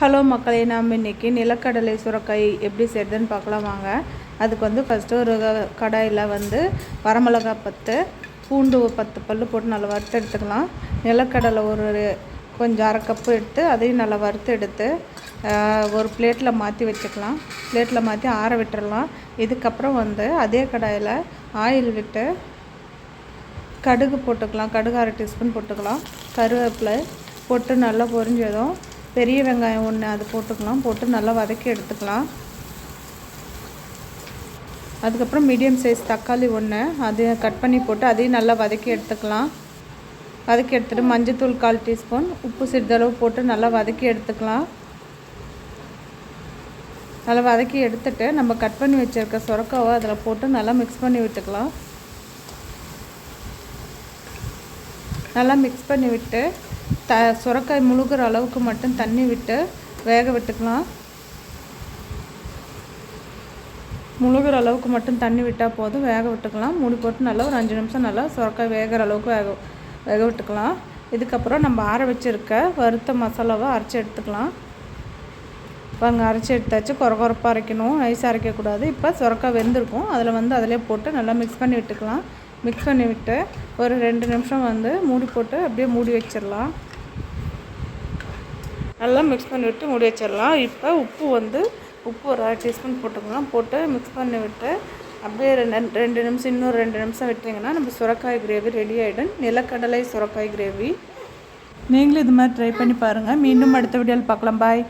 Hello மக்களே நாம் இன்றைக்கி நிலக்கடலை சுரக்காய் எப்படி செய்யுதுன்னு பார்க்கலாம் வாங்க. அதுக்கு வந்து ஃபஸ்ட்டு ஒரு க- கடாயில் வந்து வரமிளகா பத்து பூண்டு பத்து பல் போட்டு நல்லா வறுத்து எடுத்துக்கலாம். நிலக்கடலை ஒரு கொஞ்சம் அரை கப்பு எடுத்து அதையும் நல்லா வறுத்து எடுத்து ஒரு பிளேட்டில் மாற்றி வச்சுக்கலாம். பிளேட்டில் மாற்றி ஆற விட்டுறலாம். இதுக்கப்புறம் வந்து அதே கடாயில் ஆயில் விட்டு கடுகு போட்டுக்கலாம். கடுகு அரை டீஸ்பூன் போட்டுக்கலாம். கருவேப்பிலை போட்டு நல்லா பொரிஞ்சதும் பெரிய வெங்காயம் ஒன்று அது போட்டுக்கலாம். போட்டு நல்லா வதக்கி எடுத்துக்கலாம். அதுக்கப்புறம் மீடியம் சைஸ் தக்காளி ஒன்று அது கட் பண்ணி போட்டு அதையும் நல்லா வதக்கி எடுத்துக்கலாம். வதக்கி எடுத்துகிட்டு மஞ்சத்தூள் கால் டீஸ்பூன் உப்பு சிறிதளவு போட்டு நல்லா வதக்கி எடுத்துக்கலாம். நல்லா வதக்கி எடுத்துட்டு நம்ம கட் பண்ணி வச்சுருக்க சுரக்காவை அதில் போட்டு நல்லா மிக்ஸ் பண்ணி விட்டுக்கலாம். நல்லா மிக்ஸ் பண்ணி விட்டு த சுரக்காய் முழுகிற அளவுக்கு மட்டும் தண்ணி விட்டு வேக விட்டுக்கலாம். முழுகிற அளவுக்கு மட்டும் தண்ணி விட்டால் போதும். வேக விட்டுக்கலாம். மூடி போட்டு நல்லா ஒரு அஞ்சு நிமிஷம் நல்லா சுரக்காய் வேகிற அளவுக்கு வேக வேக விட்டுக்கலாம். இதுக்கப்புறம் நம்ம ஆற வச்சுருக்க வறுத்த மசாலாவை அரைச்சி எடுத்துக்கலாம். அங்கே அரைச்சி எடுத்தாச்சு. குறகுறப்பாக அரைக்கணும். நைஸாக அரைக்கக்கூடாது. இப்போ சுரக்காய் வெந்திருக்கும். அதில் வந்து அதிலே போட்டு நல்லா மிக்ஸ் பண்ணி விட்டுக்கலாம். மிக்ஸ் பண்ணி விட்டு ஒரு ரெண்டு நிமிஷம் வந்து மூடி போட்டு அப்படியே மூடி வச்சிடலாம். நல்லா மிக்ஸ் பண்ணி விட்டு மூடி வச்சிடலாம். இப்போ உப்பு வந்து உப்பு ஒரு அரை டீஸ்பூன் போட்டுக்கலாம் போட்டு மிக்ஸ் பண்ணி விட்டு அப்படியே ரெண்டு ரெண்டு நிமிஷம் இன்னொரு ரெண்டு நிமிஷம் விட்டிங்கன்னா நம்ம சுரக்காய் கிரேவி ரெடி ஆகிடும் நிலக்கடலை சுரக்காய் கிரேவி நீங்களும் இது மாதிரி ட்ரை பண்ணி பாருங்கள் மீண்டும் அடுத்த வீடியோவில் பார்க்கலாம். பாய்